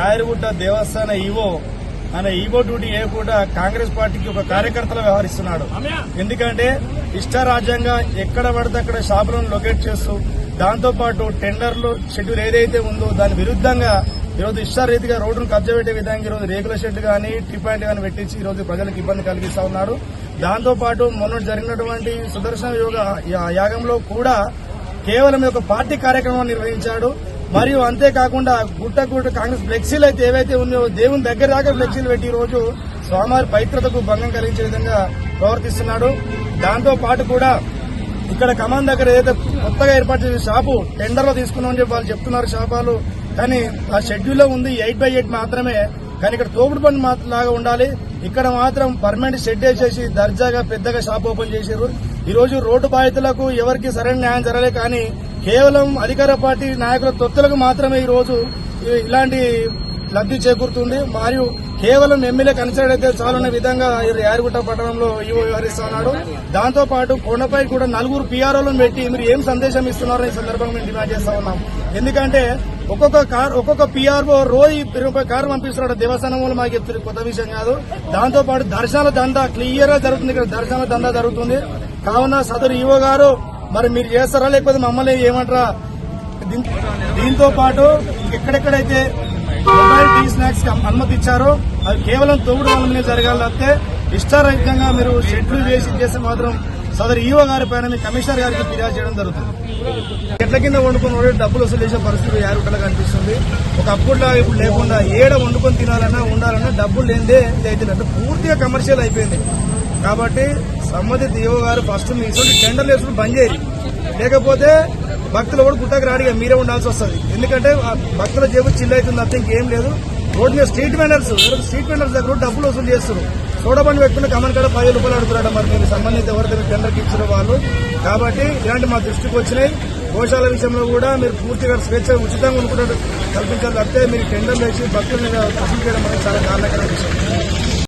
యాయరుగుట్ట దేవస్థాన ఈవో ఆయన EO duty చేయకుండా కాంగ్రెస్ పార్టీకి ఒక కార్యకర్తలు వ్యవహరిస్తున్నాడు. ఎందుకంటే ఇష్టారాజ్యంగా ఎక్కడ పడితే అక్కడ షాపులను లొకేట్ చేస్తూ దాంతో పాటు టెండర్లు షెడ్యూల్ ఏదైతే ఉందో దాని విరుద్ధంగా ఈరోజు ఇష్టారీతిగా రోడ్డును కబ్జా పెట్టే విధంగా ఈరోజు రేకుల షెడ్ కానీ టీ పాయింట్ కానీ పెట్టించి ఈరోజు ప్రజలకు ఇబ్బంది కలిగిస్తా ఉన్నారు. దాంతో పాటు మొన్న జరిగినటువంటి సుదర్శన యోగ యాగంలో కూడా కేవలం ఒక పార్టీ కార్యక్రమం నిర్వహించాడు. మరియు అంతేకాకుండా గుట్ట గుట్ట కాంగ్రెస్ ఫ్లెక్సీలు అయితే ఏవైతే ఉన్నాయో దేవుని దగ్గర దాకా ఫ్లెక్సీలు పెట్టి ఈ రోజు స్వామివారి పవిత్రతకు భంగం కలిగించే విధంగా ప్రవర్తిస్తున్నాడు. దాంతో పాటు కూడా ఇక్కడ కమాన్ దగ్గర ఏదైతే కొత్తగా ఏర్పాటు చేసిన షాపు టెండర్లో తీసుకున్నామని చెప్పి వాళ్ళు చెప్తున్నారు షాపాలు. కానీ ఆ షెడ్యూల్లో ఉంది ఎయిట్ బై ఎయిట్ మాత్రమే. కానీ ఇక్కడ తోపుడు పని మాత్రం లాగా ఉండాలి. ఇక్కడ మాత్రం పర్మనెంట్ షెడ్ వేసేసి దర్జాగా పెద్దగా షాప్ ఓపెన్ చేశారు. ఈ రోజు రోడ్డు బాధితులకు ఎవరికి సరైన న్యాయం జరగలే కానీ కేవలం అధికార పార్టీ నాయకుల తొత్తులకు మాత్రమే ఈ రోజు ఇలాంటి లబ్ధి చేకూరుతుంది మరియు కేవలం ఎమ్మెల్యే కన్సిడర్ అయితే చాలన్న విధంగా యారిగుట్ట పట్టణంలో ఈవో వ్యవహరిస్తున్నాడు దాంతో పాటు కొండపై కూడా నలుగురు పీఆర్ఓలను పెట్టి మీరు ఏం సందేశం ఇస్తున్నారో ఈ సందర్భంగా మేము డిమాండ్ చేస్తా ఉన్నాం. ఎందుకంటే ఒక్కొక్క కార్ ఒక్కొక్క పీఆర్ఓ రోజు ఇరవై కారు పంపిస్తున్నాడు. దేవస్థానం మాకు చెప్తున్నారు కొత్త విషయం కాదు. దాంతో పాటు దర్శనాల దందా క్లియర్గా జరుగుతుంది ఇక్కడ దర్శనాల దందా జరుగుతుంది. కావున సదరు ఈవో గారు మరి మీరు చేస్తారా లేకపోతే మమ్మల్ని ఏమంటారా? దీంతో పాటు ఎక్కడెక్కడైతే మొబైల్ టీ స్నాక్స్ అనుమతి ఇచ్చారో అది కేవలం తోడు వల్లనే జరగాలి తప్పితే ఇష్టారహితంగా మీరు షెడ్యూల్ చేసి చేస్తే మాత్రం సదరు ఈవో గారి పైన మీ కమిషనర్ గారికి ఫిర్యాదు చేయడం జరుగుతుంది. చెట్ల కింద వండుకొని వాడు డబ్బులు వసూలు చేసే పరిస్థితి యారుకలకు కనిపిస్తుంది. ఒక అప్పుడులా ఇప్పుడు లేకుండా ఏడ వండుకొని తినాలన్నా ఉండాలన్నా డబ్బులు లేదే ఇదైతే అంటే పూర్తిగా కమర్షియల్ అయిపోయింది. కాబట్టి సంబంధిత ఈవో గారు ఫస్ట్ మీ ఇటువంటి టెండర్లు వేసుకుని బంద్ చేయాలి లేకపోతే భక్తులు కూడా గుట్టకు రాడిగా మీరే ఉండాల్సి వస్తుంది. ఎందుకంటే భక్తుల జేబు చిల్ అవుతుంది ఇంకేం లేదు. రోడ్ మీద స్ట్రీట్ వెండర్స్ స్ట్రీట్ వెండర్స్ దగ్గర కూడా డబ్బులు వసూలు చేస్తారు చూడబండి పెట్టుకుని కమన్ కాడ పది రూపాయలు అడుగుతున్నాడు మరి మీరు. సంబంధిత ఎవరికైనా టెండర్కి ఇచ్చిన వాళ్ళు. కాబట్టి ఇలాంటి మా దృష్టికి వచ్చినాయి. గోశాల విషయంలో కూడా మీరు పూర్తిగా స్వేచ్ఛ ఉచితంగా ఉంటున్నట్టు కల్పించాలి తప్పితే మీరు టెండర్లు వేసి భక్తుల మీద చేయడం అనేది చాలా కారణకరమైన విషయం.